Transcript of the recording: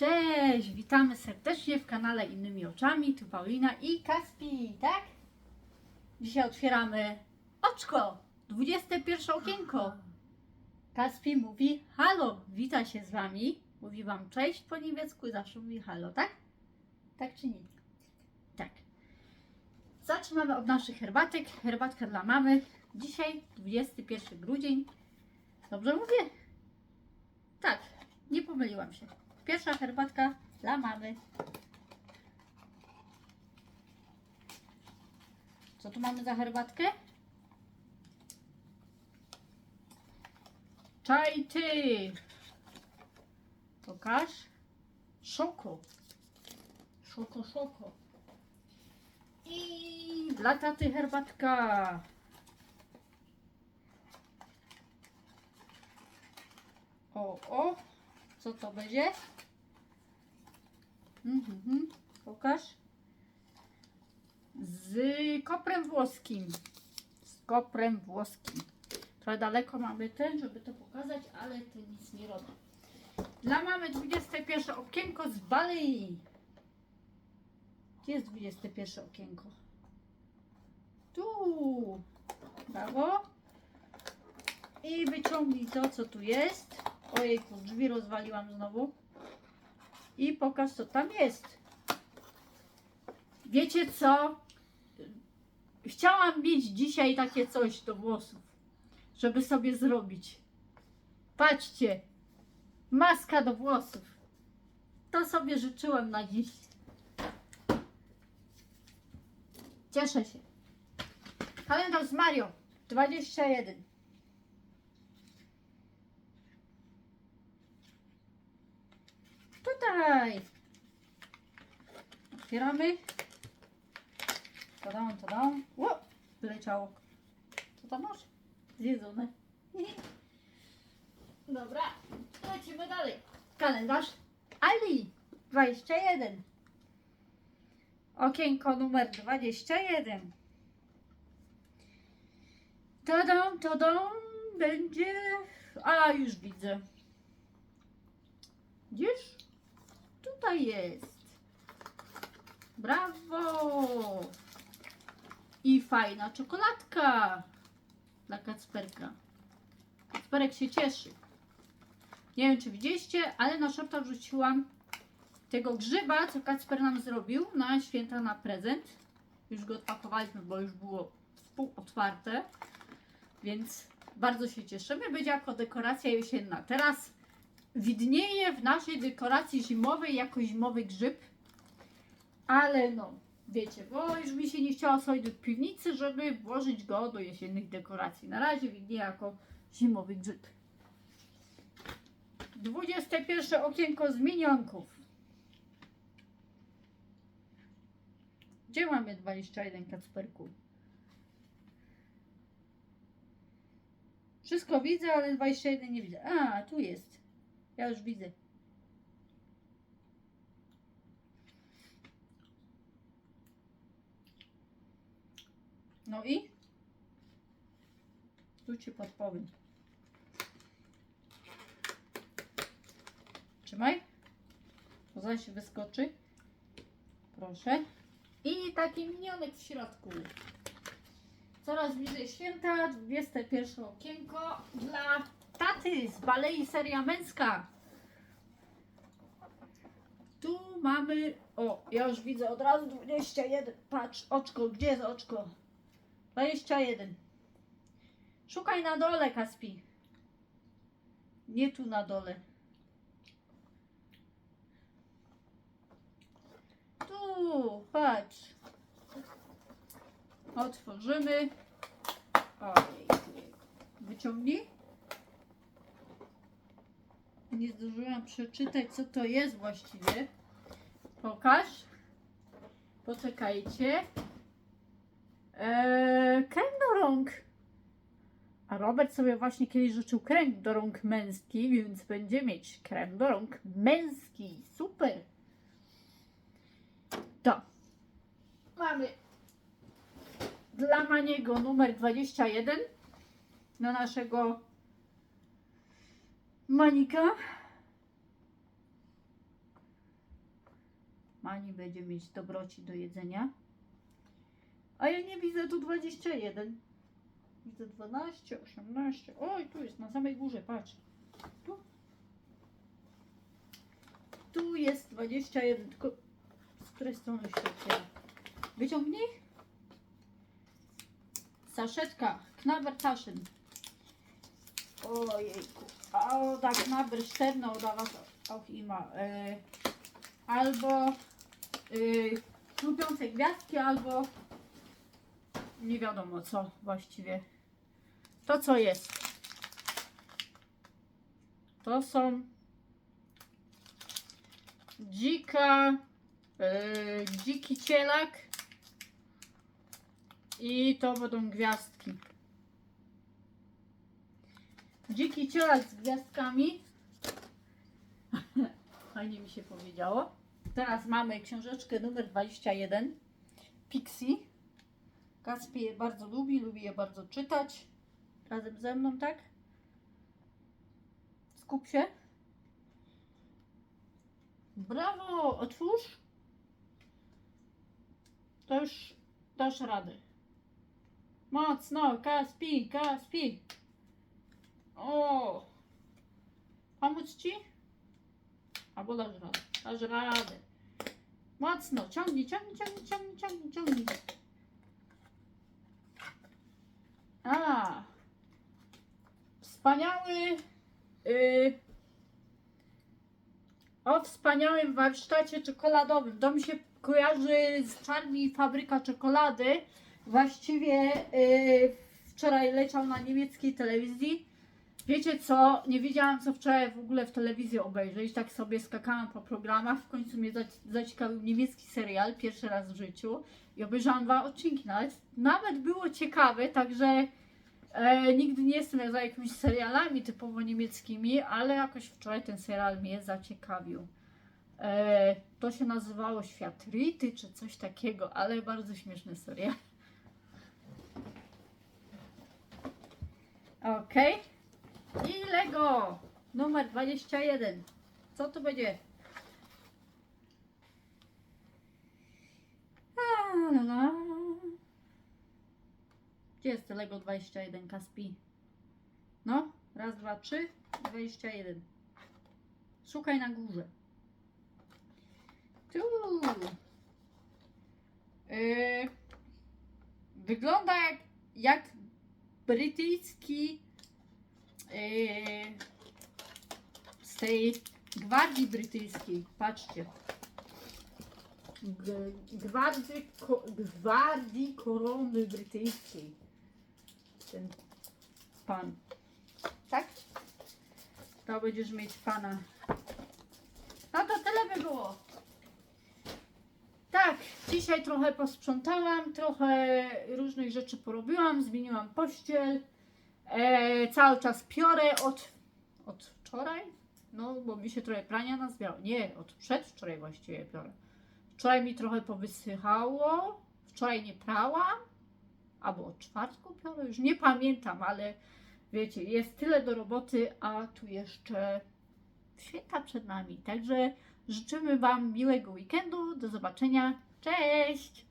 Cześć, witamy serdecznie w kanale Innymi Oczami. Tu Paulina i Kaspi, tak? Dzisiaj otwieramy oczko, 21 okienko. Kaspi mówi halo, wita się z Wami. Mówi Wam cześć po niemiecku, zawsze mówi halo, tak? Tak czy nie? Tak. Zaczynamy od naszych herbatek. Herbatka dla mamy. Dzisiaj 21 grudzień. Dobrze mówię? Tak, nie pomyliłam się. Pierwsza herbatka dla mamy. Co tu mamy za herbatkę? Czaj ty. Pokaż. Szoko. Szoko, szoko. I dla taty herbatka. O, o. Co to będzie? Mhm. Pokaż. Z koprem włoskim. Z koprem włoskim. Trochę daleko mamy ten, żeby to pokazać, ale to nic nie robi. Dla mamy 21 okienko z Balei. Gdzie jest 21 okienko? Tu. Brawo. I wyciągnij to, co tu jest. Ojejku, drzwi rozwaliłam znowu. I pokaż, co tam jest. Wiecie co? Chciałam mieć dzisiaj takie coś do włosów, żeby sobie zrobić. Patrzcie, maska do włosów. To sobie życzyłem na dziś. Cieszę się. Kalendarz z Mario 21. Tutaj. Otwieramy. Tadam, tadam. Ło! Wyleciało. Co tam masz? Zjedzone. Dobra, lecimy dalej. Kalendarz Ali 21. Okienko numer 21. Tadam, tadam, będzie... A, już widzę. Gdzież? Jest. Brawo! I fajna czekoladka dla Kacperka. Kacperek się cieszy. Nie wiem, czy widzieliście, ale na szorta wrzuciłam tego grzyba, co Kacper nam zrobił na święta na prezent. Już go odpakowaliśmy, bo już było wpół otwarte. Więc bardzo się cieszymy. Będzie jako dekoracja jesienna. Teraz widnieje w naszej dekoracji zimowej jako zimowy grzyb. Ale no, wiecie, bo już mi się nie chciało sobie do piwnicy, żeby włożyć go do jesiennych dekoracji. Na razie widnieje jako zimowy grzyb. 21 okienko z minionków. Gdzie mamy 21 kacperku? Wszystko widzę, ale 21 nie widzę. A, tu jest. Ja już widzę. No i? Tu ci podpowiem. Trzymaj. To zaś wyskoczy. Proszę. I taki minionek w środku. Coraz bliżej święta, 21 okienko dla z Balei Seria Męska. Tu mamy, o, ja już widzę od razu 21, patrz, oczko, gdzie jest oczko? 21. Szukaj na dole, Kaspi. Nie tu na dole. Tu, patrz. Otworzymy. Ojej. Wyciągnij. Nie zdążyłam przeczytać, co to jest właściwie. Pokaż. Poczekajcie. Eee, krem do rąk. A Robert sobie właśnie kiedyś życzył krem do rąk męski, więc będzie mieć krem do rąk męski. Super. To. Mamy dla Maniego numer 21 na naszego Manika. Pani będzie mieć dobroci do jedzenia. A ja nie widzę tu 21. Widzę 12, 18. Oj, tu jest na samej górze, patrz. Tu. Tu jest 21, tylko z której strony się otwiera? Wyciągnij. Saszetka, Knaber Taschen. Ojejku. A da Knaber Sterne oder was auch immer. E, albo y, lubiące gwiazdki, albo nie wiadomo co właściwie. To co jest? To są dzika, y, dziki cielak i to będą gwiazdki. Dziki cielak z gwiazdkami. Fajnie mi się powiedziało. Teraz mamy książeczkę numer 21. Pixie. Kaspi je bardzo lubi, lubi je bardzo czytać. Razem ze mną, tak? Skup się. Brawo! Otwórz. To już dasz radę. Mocno, Kaspi, Kaspi. O! Pomóc ci? Albo dasz radę. Dasz radę. Mocno. Ciągnij, ciągnij, ciągnij, ciągnij, ciągnij. A. Wspaniały. y, o wspaniałym warsztacie czekoladowym. To mi się kojarzy z Charlie Fabryka Czekolady. Właściwie y, wczoraj leciał na niemieckiej telewizji. Wiecie co? Nie wiedziałam co wczoraj w ogóle w telewizji obejrzeć. Tak sobie skakałam po programach. W końcu mnie zac- zaciekawił niemiecki serial. Pierwszy raz w życiu. I obejrzałam dwa odcinki. Nawet, nawet było ciekawe, także e, nigdy nie jestem za jakimiś serialami typowo niemieckimi, ale jakoś wczoraj ten serial mnie zaciekawił. E, to się nazywało Świat Rity czy coś takiego, ale bardzo śmieszny serial. Okej. I Lego numer 21. Co to będzie? La, la. Gdzie jest Lego 21 Kaspi? No, raz, dwa, trzy, 21. Szukaj na górze. Tu. Yy, wygląda jak, jak brytyjski z tej gwardii brytyjskiej. Patrzcie. Gwardii, gwardii korony brytyjskiej. Ten pan. Tak? To będziesz mieć pana. No to tyle by było. Tak, dzisiaj trochę posprzątałam, trochę różnych rzeczy porobiłam, zmieniłam pościel. E, cały czas piorę od, od wczoraj, no bo mi się trochę prania nazwiało. Nie, od przedwczoraj właściwie piorę. Wczoraj mi trochę powysychało, wczoraj nie prałam, albo od czwartku piorę, już nie pamiętam, ale wiecie, jest tyle do roboty, a tu jeszcze święta przed nami. Także życzymy Wam miłego weekendu, do zobaczenia, cześć!